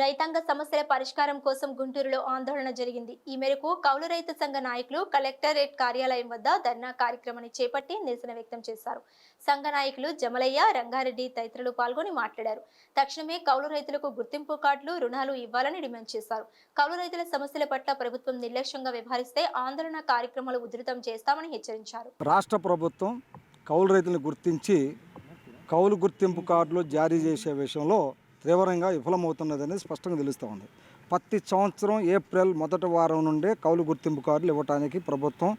రైతాంగ సమస్యల పరిష్కారం కోసం గుంటూరులో ఆందోళన జరిగింది. ఈ మేరకు కౌలు రైతు సంఘ నాయకులు కలెక్టరేట్ కార్యాలయం వద్ద ధర్నా కార్యక్రమాన్ని చేపట్టి నిరసన వ్యక్తం చేశారు. సంఘ నాయకులు జమలయ్య రంగారెడ్డి తదితరులు పాల్గొని మాట్లాడారు. తక్షణమే కౌలు రైతులకు గుర్తింపు కార్డులు రుణాలు ఇవ్వాలని డిమాండ్ చేశారు. కౌలు రైతుల సమస్యల పట్ల ప్రభుత్వం నిర్లక్ష్యంగా వ్యవహరిస్తే ఆందోళన కార్యక్రమాలు ఉధృతం చేస్తామని హెచ్చరించారు. రాష్ట్ర ప్రభుత్వం కౌలు రైతులను గుర్తించి కౌలు గుర్తింపు కార్డులు జారీ చేసే విషయంలో తీవ్రంగా విఫలమవుతున్నదని స్పష్టంగా తెలుస్తూ ఉంది. ప్రతి సంవత్సరం ఏప్రిల్ మొదటి వారం నుండే కౌలు గుర్తింపు కార్డులు ఇవ్వడానికి ప్రభుత్వం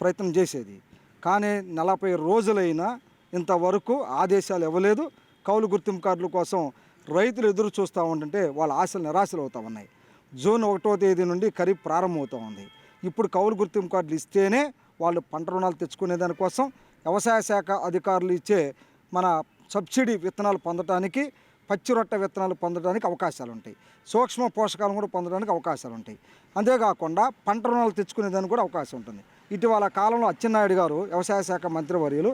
ప్రయత్నం చేసేది. కానీ నలభై రోజులైనా ఇంతవరకు ఆదేశాలు ఇవ్వలేదు. కౌలు గుర్తింపు కార్డుల కోసం రైతులు ఎదురు చూస్తూ ఉంటుంటే వాళ్ళ ఆశలు నిరాశలు అవుతూ ఉన్నాయి. జూన్ ఒకటో తేదీ నుండి ఖరీఫ్ ప్రారంభమవుతూ ఉంది. ఇప్పుడు కౌలు గుర్తింపు కార్డులు ఇస్తేనే వాళ్ళు పంట రుణాలు తెచ్చుకునే దానికోసం వ్యవసాయ శాఖ అధికారులు ఇచ్చే మన సబ్సిడీ విత్తనాలు పొందడానికి పచ్చి రొట్టె విత్తనాలు పొందడానికి అవకాశాలు ఉంటాయి సూక్ష్మ పోషకాలను కూడా పొందడానికి అవకాశాలు ఉంటాయి అంతేకాకుండా పంట రుణాలు తెచ్చుకునేదానికి కూడా అవకాశం ఉంటుంది. ఇటీవల కాలంలో అచ్చెన్నాయుడు గారు వ్యవసాయ శాఖ మంత్రివర్యులు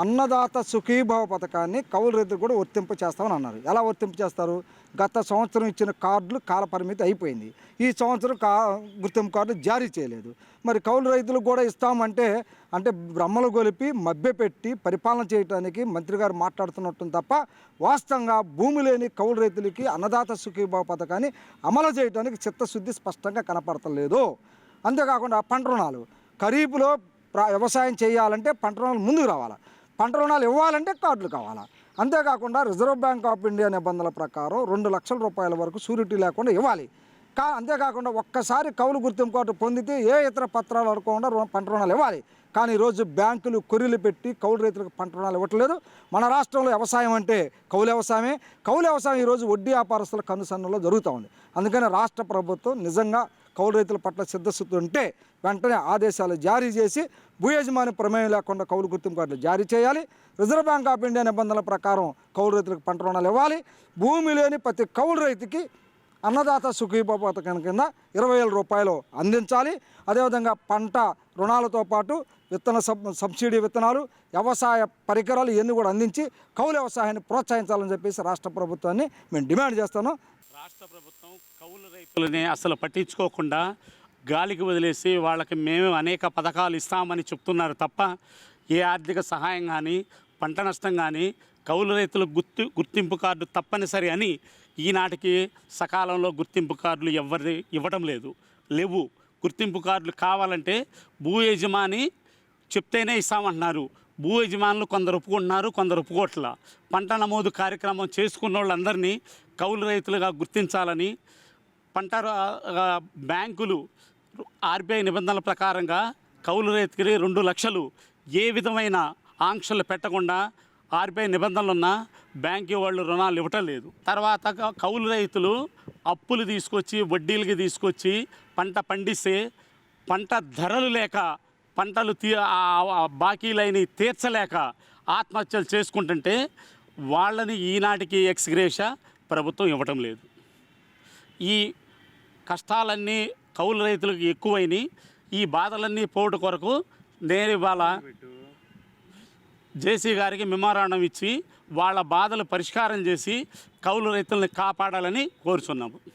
అన్నదాత సుఖీభావ పథకాన్ని కౌలు రైతులు కూడా వర్తింపు చేస్తామని అన్నారు. ఎలా వర్తింపు చేస్తారు? గత సంవత్సరం ఇచ్చిన కార్డులు కాలపరిమితి అయిపోయింది. ఈ సంవత్సరం కా గుర్తింపు కార్డులు జారీ చేయలేదు. మరి కౌలు రైతులు కూడా ఇస్తామంటే అంటే బ్రహ్మలు గొలిపి మభ్యపెట్టి పరిపాలన చేయడానికి మంత్రి గారు మాట్లాడుతున్నట్టు తప్ప వాస్తవంగా భూమి లేని కౌలు రైతులకి అన్నదాత సుఖీభావ పథకాన్ని అమలు చేయడానికి చిత్తశుద్ధి స్పష్టంగా కనపడతలేదు. అంతేకాకుండా పంట రుణాలు. ఖరీఫ్లో ప్ర- వ్యవసాయం చేయాలంటే పంట రుణాలు ముందుకు రావాలి? పంట రుణాలు ఇవ్వాలంటే కార్డులు కావాలా? అంతేకాకుండా రిజర్వ్ బ్యాంక్ ఆఫ్ ఇండియా నిబంధనల ప్రకారం రెండు లక్షల రూపాయల వరకు షూరిటీ లేకుండా ఇవ్వాలి. కా అంతేకాకుండా ఒక్కసారి కౌలు గుర్తింపు కార్డు పొందితే ఏ ఇతర పత్రాలు అడగకుండా రుణ పంట రుణాలు ఇవ్వాలి. కానీ ఈరోజు బ్యాంకులు కొర్రీలు పెట్టి కౌలు రైతులకు పంట రుణాలు ఇవ్వట్లేదు. మన రాష్ట్రంలో వ్యవసాయం అంటే కౌలు వ్యవసాయమే. కౌలు వ్యవసాయం ఈరోజు వడ్డీ వ్యాపారస్తుల కనుసన్నలో జరుగుతూ ఉంది. అందుకని రాష్ట్ర ప్రభుత్వం నిజంగా కౌలు రైతుల పట్ల సిద్ధశుద్ధి ఉంటే వెంటనే ఆదేశాలు జారీ చేసి భూ యజమాని ప్రమేయం లేకుండా కౌలు గుర్తింపు కార్డులు జారీ చేయాలి. రిజర్వ్ బ్యాంక్ ఆఫ్ ఇండియా నిబంధనల ప్రకారం కౌలు రైతులకు పంట రుణాలు ఇవ్వాలి. భూమి లేని ప్రతి కౌలు రైతుకి అన్నదాత సుఖీభ పథకం కింద ఇరవై వేల రూపాయలు అందించాలి. అదేవిధంగా పంట రుణాలతో పాటు విత్తన సబ్ సబ్సిడీ విత్తనాలు వ్యవసాయ పరికరాలు ఇవన్నీ కూడా అందించి కౌలు వ్యవసాయాన్ని ప్రోత్సహించాలని చెప్పేసి రాష్ట్ర ప్రభుత్వాన్ని మేము డిమాండ్ చేస్తాను రాష్ట్ర ప్రభుత్వం కౌలు రైతులని అసలు పట్టించుకోకుండా గాలికి వదిలేసి వాళ్ళకి మేము అనేక పథకాలు ఇస్తామని చెప్తున్నారు తప్ప ఏ ఆర్థిక సహాయం కానీ పంట నష్టం కానీ కౌలు రైతులకు గుర్తు గుర్తింపు కార్డు తప్పనిసరి అని ఈనాటికి సకాలంలో గుర్తింపు కార్డులు ఎవరి ఇవ్వటం లేదు. లేవు. గుర్తింపు కార్డులు కావాలంటే భూ యజమాని చెప్తేనే ఇస్తామంటున్నారు. భూ యజమానులు కొందరు ఒప్పుకుంటున్నారు కొందరు ఒప్పుకోట్ల పంట నమోదు కార్యక్రమం చేసుకున్న వాళ్ళందరినీ కౌలు రైతులుగా గుర్తించాలని పంట బ్యాంకులు ఆర్బీఐ నిబంధనల ప్రకారంగా కౌలు రైతుకి రెండు లక్షలు ఏ విధమైన ఆంక్షలు పెట్టకుండా ఆర్బీఐ నిబంధనలు ఉన్న బ్యాంకు వాళ్ళు రుణాలు ఇవ్వటం లేదు తర్వాత కౌలు రైతులు అప్పులు తీసుకొచ్చి వడ్డీలకి తీసుకొచ్చి పంట పండిస్తే పంట ధరలు లేక పంటలు తీ బాకీలైన తీర్చలేక ఆత్మహత్యలు చేసుకుంటుంటే వాళ్ళని ఈనాటికి ఎక్స్గ్రేష ప్రభుత్వం ఇవ్వటం లేదు. ఈ కష్టాలన్నీ కౌలు రైతులకు ఎక్కువైనాయి. ఈ బాధలన్నీ పోటు కొరకు నేను ఇవాళ జేసీ గారికి మెమోరాండం ఇచ్చి వాళ్ళ బాధలు పరిష్కారం చేసి కౌలు రైతుల్ని కాపాడాలని కోరుచున్నాము.